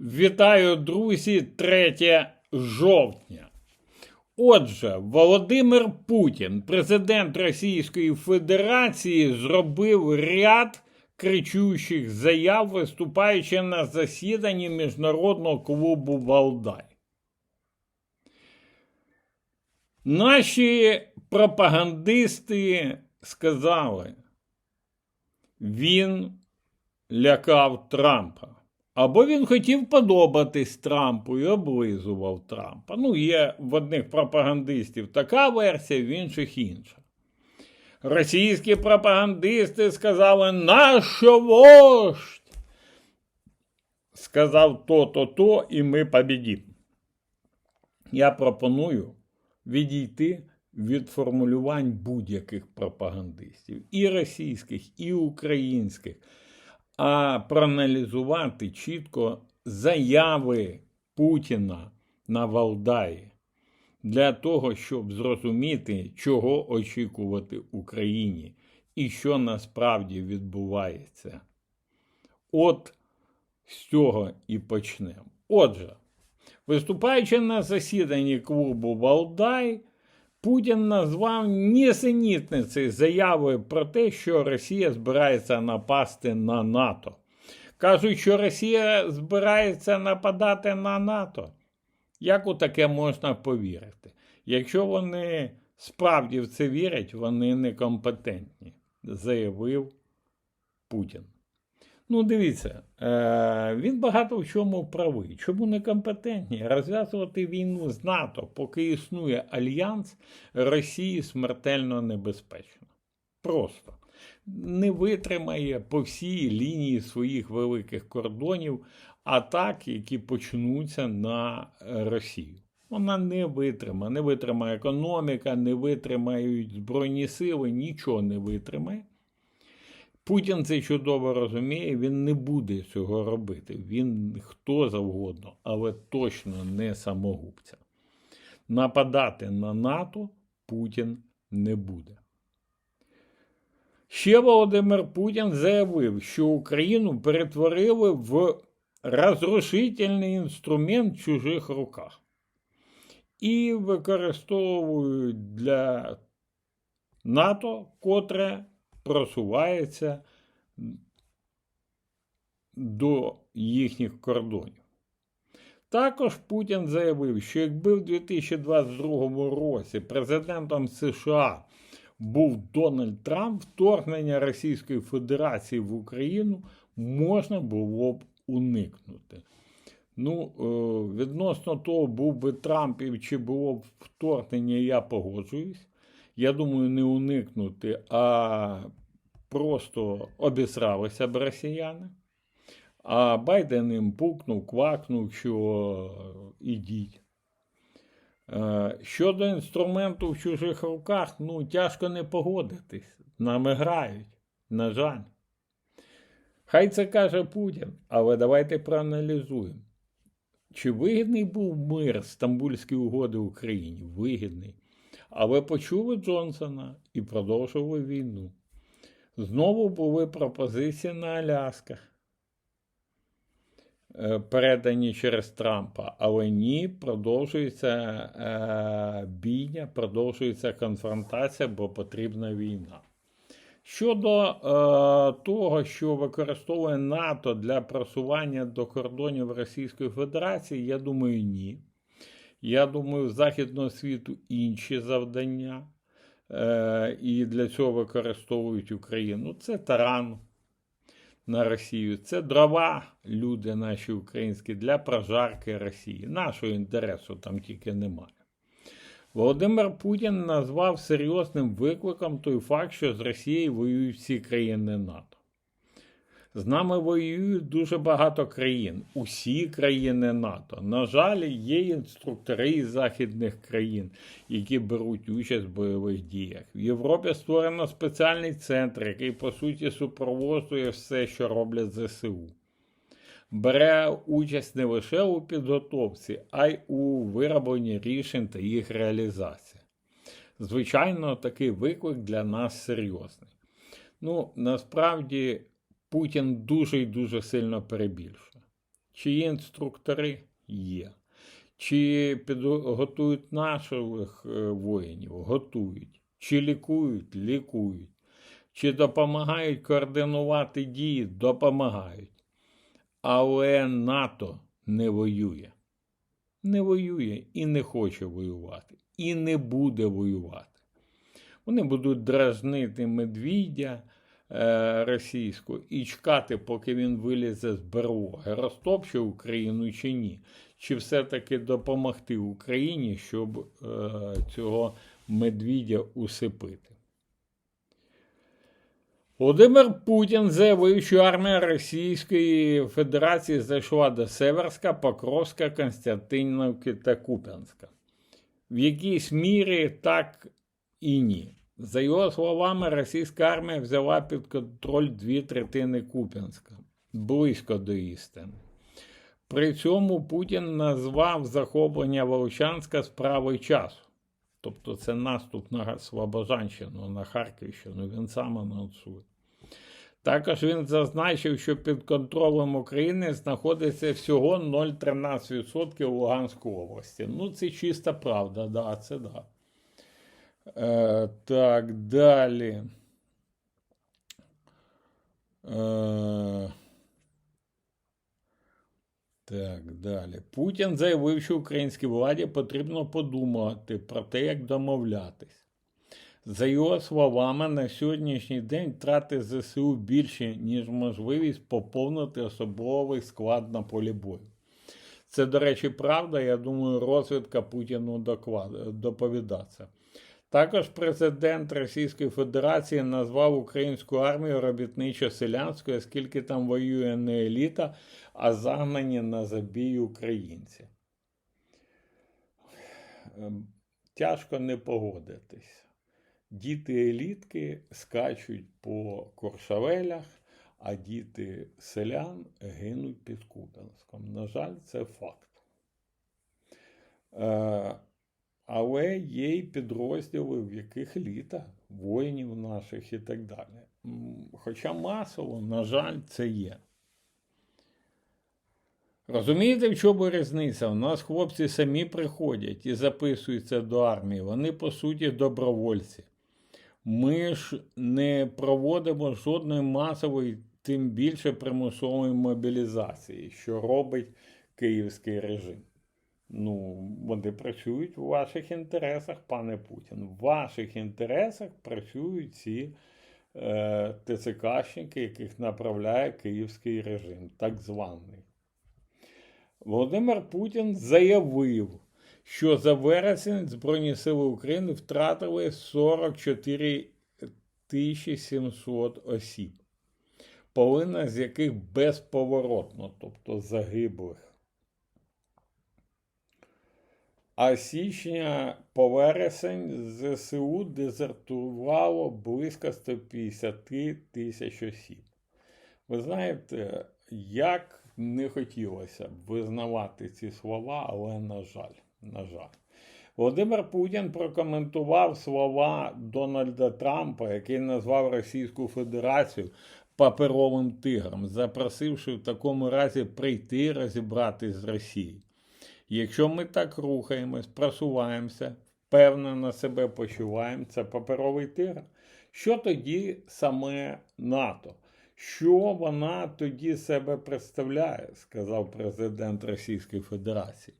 Вітаю, друзі, 3 жовтня. Отже, Володимир Путін, президент Російської Федерації, зробив ряд кричущих заяв, виступаючи на засіданні Міжнародного клубу Валдай. Наші пропагандисти сказали, він лякав Трампа. Або він хотів подобатись Трампу і облизував Трампа. Ну, є в одних пропагандистів така версія, в інших інша. Російські пропагандисти сказали, нащо вождь? Сказав то-то, то, і ми побідім. Я пропоную відійти від формулювань будь-яких пропагандистів, і російських, і українських а проаналізувати чітко заяви Путіна на Валдаї для того, щоб зрозуміти, чого очікувати Україні і що насправді відбувається. От з цього і почнемо. Отже, виступаючи на засіданні клубу Валдай, Путін назвав нісенітницею заяви про те, що Росія збирається напасти на НАТО. Кажуть, що Росія збирається нападати на НАТО. Як у таке можна повірити? Якщо вони справді в це вірять, вони некомпетентні, заявив Путін. Ну, дивіться, е, він багато в чому правий. Чому некомпетентні? Розв'язувати війну з НАТО, поки існує альянс, Росії смертельно небезпечно. Просто не витримає по всій лінії своїх великих кордонів атак, які почнуться на Росію. Вона не витримає, не витримає економіка, не витримають Збройні сили, нічого не витримає. Путін це чудово розуміє, він не буде цього робити. Він хто завгодно, але точно не самогубця. Нападати на НАТО Путін не буде. Ще Володимир Путін заявив, що Україну перетворили в розрушительний інструмент в чужих руках і використовують для НАТО, котре просувається до їхніх кордонів. Також Путін заявив, що якби в 2022 році президентом США був Дональд Трамп, вторгнення Російської Федерації в Україну можна було б уникнути. Ну, відносно того, був би Трамп і чи було б вторгнення, я погоджуюсь. Я думаю, не уникнути, а просто обісралися б росіяни. А Байден їм пукнув, квакнув, що ідіть. Щодо інструменту в чужих руках, ну, тяжко не погодитись. Нами грають, на жаль. Хай це каже Путін, але давайте проаналізуємо. Чи вигідний був мир Стамбульської угоди Україні? Вигідний. Але почули Джонсона і продовжували війну. Знову були пропозиції на Алясках, е, передані через Трампа. Але ні, продовжується е, бійня, продовжується конфронтація, бо потрібна війна. Щодо е, того, що використовує НАТО для просування до кордонів Російської Федерації, я думаю, ні. Я думаю, в Західного світу інші завдання, е, і для цього використовують Україну. Це таран на Росію, це дрова, люди наші українські, для прожарки Росії. Нашого інтересу там тільки немає. Володимир Путін назвав серйозним викликом той факт, що з Росією воюють всі країни НАТО. З нами воюють дуже багато країн, усі країни НАТО. На жаль, є інструктори із західних країн, які беруть участь в бойових діях. В Європі створено спеціальний центр, який по суті супроводжує все, що роблять ЗСУ. Бере участь не лише у підготовці, а й у виробленні рішень та їх реалізації. Звичайно, такий виклик для нас серйозний. Ну, насправді. Путін дуже і дуже сильно перебільшує. Чи є інструктори? Є. Чи підготують наших е, воїнів? Готують. Чи лікують? Лікують. Чи допомагають координувати дії? Допомагають. Але НАТО не воює. Не воює і не хоче воювати. І не буде воювати. Вони будуть дражнити медвідя російську і чекати, поки він вилізе з берлоги. Розтопче Україну чи ні? Чи все-таки допомогти Україні, щоб е, цього медвідя усипити? Володимир Путін заявив, що армія Російської Федерації зайшла до Северська, Покровська, Константинівки та Куп'янська. В якійсь мірі так і ні. За його словами, російська армія взяла під контроль дві третини Куп'янська, близько до істини. При цьому Путін назвав захоплення Волчанська справою часу. Тобто це наступ на Слобожанщину, на Харківщину, він сам анонсує. Також він зазначив, що під контролем України знаходиться всього 0,13% Луганської області. Ну, це чиста правда, да, це да. Е, Так, далі. Е, так, далі. Путін заявив, що українській владі потрібно подумати про те, як домовлятись. За його словами, на сьогоднішній день трати ЗСУ більше, ніж можливість поповнити особовий склад на полі бою. Це, до речі, правда. Я думаю, розвідка Путіну доповідається. Також президент Російської Федерації назвав українську армію робітничо-селянською, оскільки там воює не еліта, а загнані на забій українці. Ем, тяжко не погодитись. Діти елітки скачуть по Коршавелях, а діти селян гинуть під Куп'янськом. На жаль, це факт. Але є й підрозділи, в яких літа, воїнів наших і так далі. Хоча масово, на жаль, це є. Розумієте, в чому різниця? У нас хлопці самі приходять і записуються до армії. Вони, по суті, добровольці. Ми ж не проводимо жодної масової, тим більше примусової мобілізації, що робить київський режим. Ну, вони працюють у ваших інтересах, пане Путін. В ваших інтересах працюють ці е, ТЦКшники, яких направляє київський режим, так званий. Володимир Путін заявив, що за вересень Збройні Сили України втратили 44 700 осіб, половина з яких безповоротно, тобто загиблих. А січня по вересень ЗСУ дезертувало близько 150 тисяч осіб. Ви знаєте, як не хотілося б визнавати ці слова, але на жаль, на жаль. Володимир Путін прокоментував слова Дональда Трампа, який назвав Російську Федерацію паперовим тигром, запросивши в такому разі прийти розібратись з Росією. Якщо ми так рухаємось, просуваємося, впевнено себе почуваємо, це паперовий тигр. Що тоді саме НАТО? Що вона тоді себе представляє, сказав президент Російської Федерації.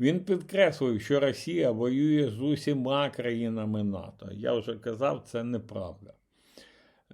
Він підкреслив, що Росія воює з усіма країнами НАТО. Я вже казав, це неправда.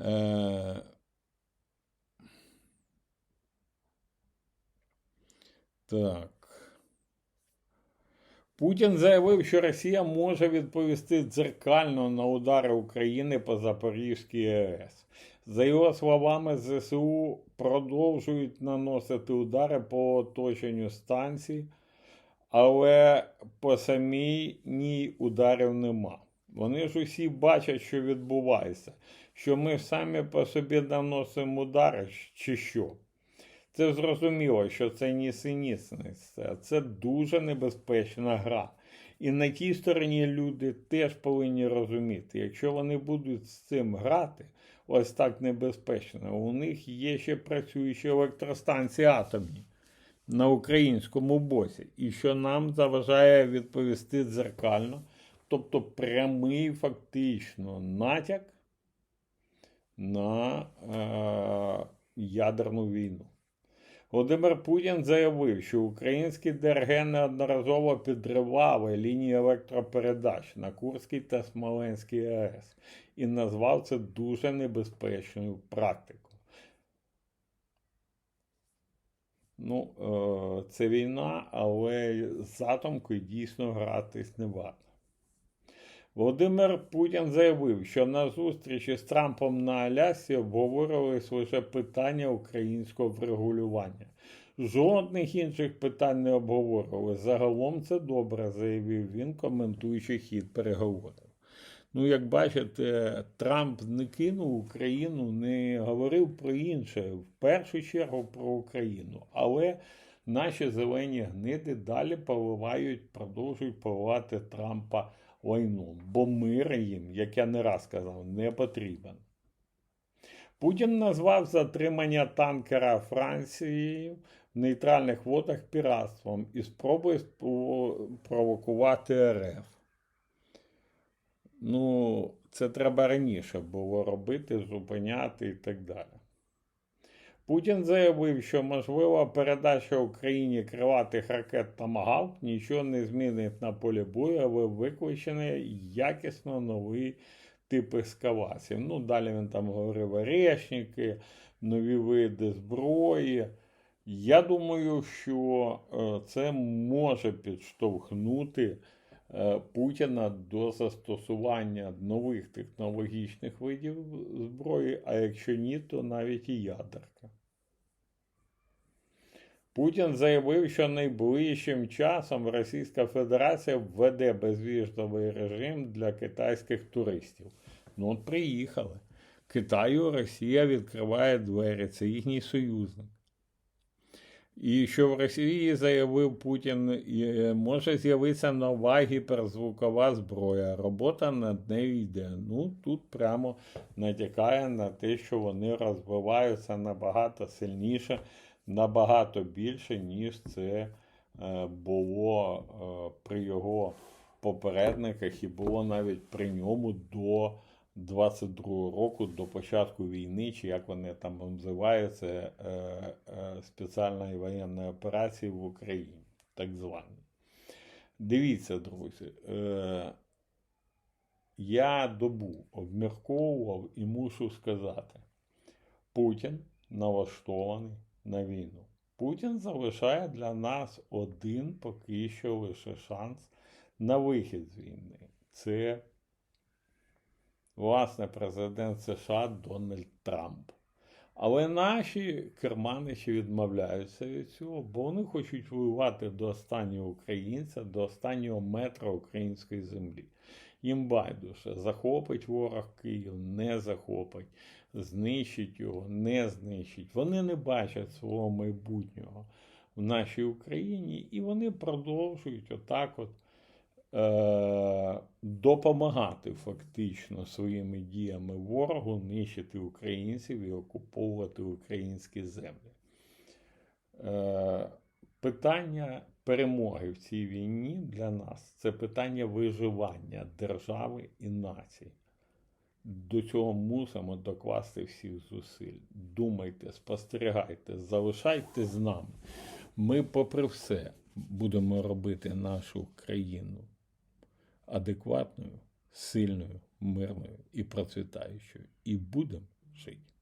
Е... Так. Путін заявив, що Росія може відповісти дзеркально на удари України по Запорізькій АЕС. За його словами, ЗСУ продовжують наносити удари по оточенню станцій, але по самій ній ударів нема. Вони ж усі бачать, що відбувається, що ми самі по собі наносимо удари, чи що. Це зрозуміло, що це нісенітництво, це дуже небезпечна гра. І на тій стороні люди теж повинні розуміти, якщо вони будуть з цим грати, ось так небезпечно, у них є ще працюючі електростанції атомні, на українському боці, і що нам заважає відповісти дзеркально, тобто прямий фактично натяк на е, ядерну війну. Володимир Путін заявив, що український ДРГ неодноразово підривали лінії електропередач на Курській та Смоленській АЕС і назвав це дуже небезпечною практикою. Ну, е, це війна, але з атомкою дійсно гратись не варто. Володимир Путін заявив, що на зустрічі з Трампом на Алясі обговорювалися лише питання українського врегулювання. Жодних інших питань не обговорювали. Загалом це добре, заявив він, коментуючи хід переговорів. Ну, як бачите, Трамп не кинув Україну, не говорив про інше, в першу чергу про Україну. Але наші зелені гниди далі поливають, продовжують поливати Трампа лайном, бо мир їм, як я не раз казав, не потрібен. Путін назвав затримання танкера Францією в нейтральних водах піратством і спробує провокувати РФ. Ну, це треба раніше було робити, зупиняти і так далі. Путін заявив, що можлива передача Україні крилатих ракет Томагавк нічого не змінить на полі бою, але викличений якісно новий тип ескалації. Ну, далі він там говорив орешники, нові види зброї. Я думаю, що е, це може підштовхнути е, Путіна до застосування нових технологічних видів зброї, а якщо ні, то навіть і ядерка. Путін заявив, що найближчим часом Російська Федерація введе безвізовий режим для китайських туристів. Ну, от приїхали. Китаю Росія відкриває двері, це їхній союзник. І що в Росії заявив Путін, може з'явитися нова гіперзвукова зброя. Робота над нею йде. Ну, тут прямо натякає на те, що вони розвиваються набагато сильніше набагато більше, ніж це е, було е, при його попередниках і було навіть при ньому до 22-го року, до початку війни, чи як вони там називаються, е, спеціальної воєнної операції в Україні, так звані. Дивіться, друзі. Я добу обмірковував і мушу сказати, Путін налаштований на війну. Путін залишає для нас один поки що лише шанс на вихід з війни. Це, власне, президент США Дональд Трамп. Але наші керманичі відмовляються від цього, бо вони хочуть воювати до останнього українця, до останнього метра української землі. Їм байдуже, захопить ворог Київ, не захопить знищить його, не знищить. Вони не бачать свого майбутнього в нашій Україні, і вони продовжують отак от е- допомагати фактично своїми діями ворогу нищити українців і окуповувати українські землі. Е- Питання перемоги в цій війні для нас це питання виживання держави і нації. До цього мусимо докласти всіх зусиль. Думайте, спостерігайте, залишайте з нами. Ми, попри все, будемо робити нашу країну адекватною, сильною, мирною і процвітаючою. І будемо жити.